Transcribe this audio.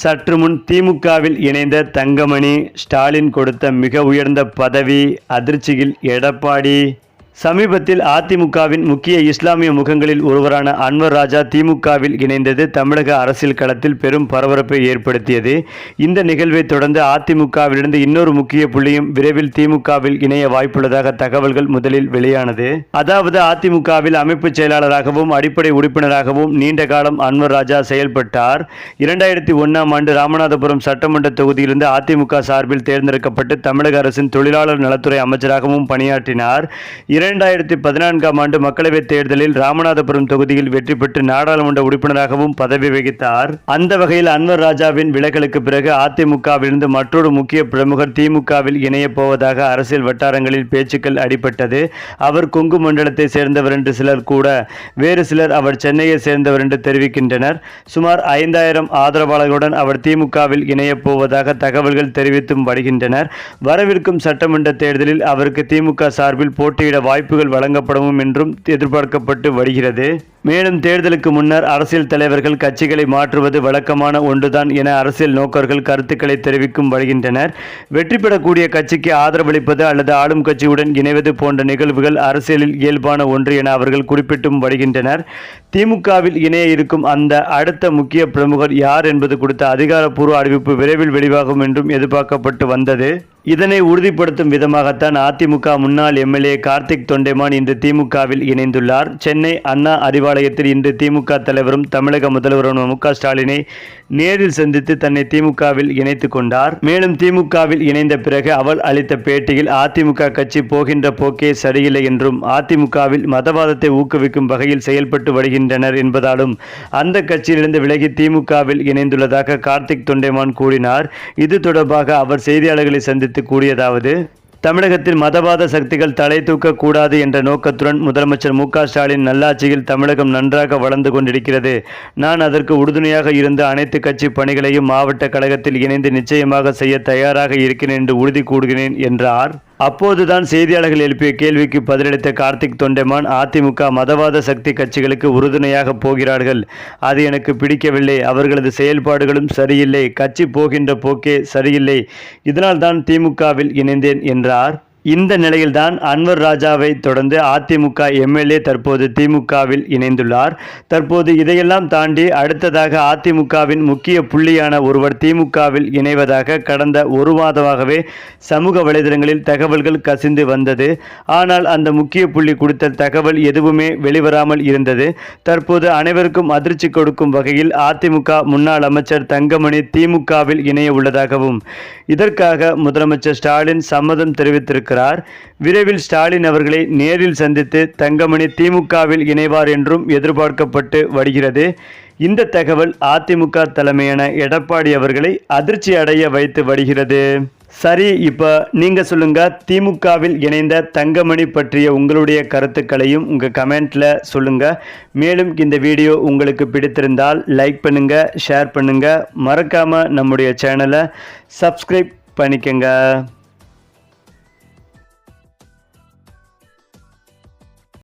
சற்று முன் திமுகவில் இணைந்த தங்கமணி ஸ்டாலின் கொடுத்த மிக உயர்ந்த பதவி அதிர்ச்சியில் எடப்பாடி. சமீபத்தில் அதிமுகவின் முக்கிய இஸ்லாமிய முகங்களில் ஒருவரான அன்வர் ராஜா திமுகவில் இணைந்தது தமிழக அரசியல் களத்தில் பெரும் பரபரப்பை ஏற்படுத்தியது. இந்த நிகழ்வை தொடர்ந்து அதிமுகவிலிருந்து இன்னொரு முக்கிய புள்ளியும் விரைவில் திமுகவில் இணைய வாய்ப்புள்ளதாக தகவல்கள் முதலில் வெளியானது. அதாவது அதிமுகவில் அமைப்பு செயலாளராகவும் அடிப்படை உறுப்பினராகவும் நீண்ட காலம் அன்வர் ராஜா செயல்பட்டார். இரண்டாயிரத்தி ஒன்றாம் ஆண்டு ராமநாதபுரம் சட்டமன்ற தொகுதியிலிருந்து அதிமுக சார்பில் தேர்ந்தெடுக்கப்பட்டு தமிழக அரசின் தொழிலாளர் நலத்துறை அமைச்சராகவும் பணியாற்றினார். இரண்டாயிரத்தி பதினான்காம் ஆண்டு மக்களவைத் தேர்தலில் ராமநாதபுரம் தொகுதியில் வெற்றி பெற்று நாடாளுமன்ற உறுப்பினராகவும் பதவி வகித்தார். அந்த வகையில் அன்வர் ராஜாவின் விலகலுக்கு பிறகு அதிமுகவிலிருந்து மற்றொரு முக்கிய பிரமுகர் திமுகவில் இணையப் போவதாக அரசியல் வட்டாரங்களில் பேச்சுக்கள் அடிபட்டது. அவர் கொங்கு மண்டலத்தை சேர்ந்தவர் என்று சிலர் கூட வேறு சிலர் அவர் சென்னையை சேர்ந்தவர் என்று தெரிவிக்கின்றனர். சுமார் ஐந்தாயிரம் ஆதரவாளர்களுடன் அவர் திமுகவில் இணையப் போவதாக தகவல்கள் தெரிவித்தும் வருகின்றனர். வரவிருக்கும் சட்டமன்ற தேர்தலில் அவருக்கு திமுக சார்பில் போட்டியிட வாய்ப்புகள் வழங்கப்படும் என்றும் எதிர்பார்க்கப்பட்டு வருகிறது. மேலும் தேர்தலுக்கு முன்னர் அரசியல் தலைவர்கள் கட்சிகளை மாற்றுவது வழக்கமான ஒன்றுதான் என அரசியல் நோக்கர்கள் கருத்துக்களை தெரிவிக்கும் வருகின்றனர். வெற்றி பெறக்கூடிய கட்சிக்கு ஆதரவளிப்பது அல்லது ஆளும் கட்சியுடன் இணைவது போன்ற நிகழ்வுகள் அரசியலில் இயல்பான ஒன்று என அவர்கள் குறிப்பிட்டும் வருகின்றனர். திமுகவில் இணைய இருக்கும் அந்த அடுத்த முக்கிய பிரமுகர் யார் என்பது குறித்த அதிகாரப்பூர்வ அறிவிப்பு விரைவில் வெளிவாகும் என்றும் எதிர்பார்க்கப்பட்டு வந்தது. இதனை உறுதிப்படுத்தும் விதமாகத்தான் அதிமுக முன்னாள் எம்எல்ஏ கார்த்திக் தொண்டைமான் இன்று திமுகவில் இணைந்துள்ளார். சென்னை அண்ணா அறிவாலயத்தில் இன்று திமுக தலைவரும் தமிழக முதல்வரும் மு ஸ்டாலினை நேரில் சந்தித்து தன்னை திமுகவில் இணைத்துக் கொண்டார். மேலும் திமுகவில் இணைந்த பிறகு அவள் அளித்த பேட்டியில் அதிமுக கட்சி போகின்ற போக்கே சரியில்லை என்றும் அதிமுகவில் மதவாதத்தை ஊக்குவிக்கும் வகையில் செயல்பட்டு வருகின்றனர் என்பதாலும் அந்த கட்சியிலிருந்து விலகி திமுகவில் இணைந்துள்ளதாக கார்த்திக் தொண்டைமான் கூறினார். இது தொடர்பாக அவர் செய்தியாளர்களை சந்தித்து கூறியதாவது தமிழகத்தில் மதவாத சக்திகள் தலை தூக்கக்கூடாது என்ற நோக்கத்துடன் முதலமைச்சர் மு ஸ்டாலின் நல்லாட்சியில் தமிழகம் நன்றாக வளர்ந்து கொண்டிருக்கிறது. நான் அதற்கு உறுதுணையாக இருந்து அனைத்து கட்சி பணிகளையும் மாவட்ட கழகத்தில் இணைந்து நிச்சயமாக செய்ய தயாராக இருக்கிறேன் என்று உறுதி கூறுகிறேன் என்றார். அப்போதுதான் செய்தியாளர்கள் எழுப்பிய கேள்விக்கு பதிலளித்த கார்த்திக் தொண்டைமான் அதிமுக மதவாத சக்தி கட்சிகளுக்கு உறுதுணையாக போகிறார்கள். அது எனக்கு பிடிக்கவில்லை. அவர்களது செயல்பாடுகளும் சரியில்லை. கட்சி போகின்ற போக்கே சரியில்லை. இதனால் தான் திமுகவில் இணைந்தேன் என்றார். இந்த நிலையில்தான் அன்வர் ராஜாவை தொடர்ந்து அதிமுக எம்எல்ஏ தற்போது திமுகவில் இணைந்துள்ளார். தற்போது இதையெல்லாம் தாண்டி அடுத்ததாக அதிமுகவின் முக்கிய புள்ளியான ஒருவர் திமுகவில் இணைவதாக கடந்த ஒரு மாதமாகவே சமூக வலைதளங்களில் தகவல்கள் கசிந்து வந்தது. ஆனால் அந்த முக்கிய புள்ளி கொடுத்த தகவல் எதுவுமே வெளிவராமல் இருந்தது. தற்போது அனைவருக்கும் அதிர்ச்சி கொடுக்கும் வகையில் அதிமுக முன்னாள் அமைச்சர் தங்கமணி திமுகவில் இணைய உள்ளதாகவும் இதற்காக முதலமைச்சர் ஸ்டாலின் சம்மதம் தெரிவித்திருக்கிறார். விரைவில் ஸ்டாலின் அவர்களை நேரில் சந்தித்து தங்கமணி திமுகவில் இணைவார் என்றும் எதிர்பார்க்கப்பட்டு வருகிறது. இந்த தகவல் அதிமுக தலைமையான எடப்பாடி அவர்களை அதிர்ச்சி அடைய வைத்து வருகிறது. சரி இப்போ நீங்கள் சொல்லுங்கள் திமுகவில் இணைந்த தங்கமணி பற்றிய உங்களுடைய கருத்துக்களையும் உங்கள் கமெண்ட்டில் சொல்லுங்கள் மேலும் இந்த வீடியோ உங்களுக்கு பிடித்திருந்தால் லைக் பண்ணுங்கள் ஷேர் பண்ணுங்கள் மறக்காமல் நம்முடைய சேனலை சப்ஸ்கிரைப் பண்ணிக்கங்க.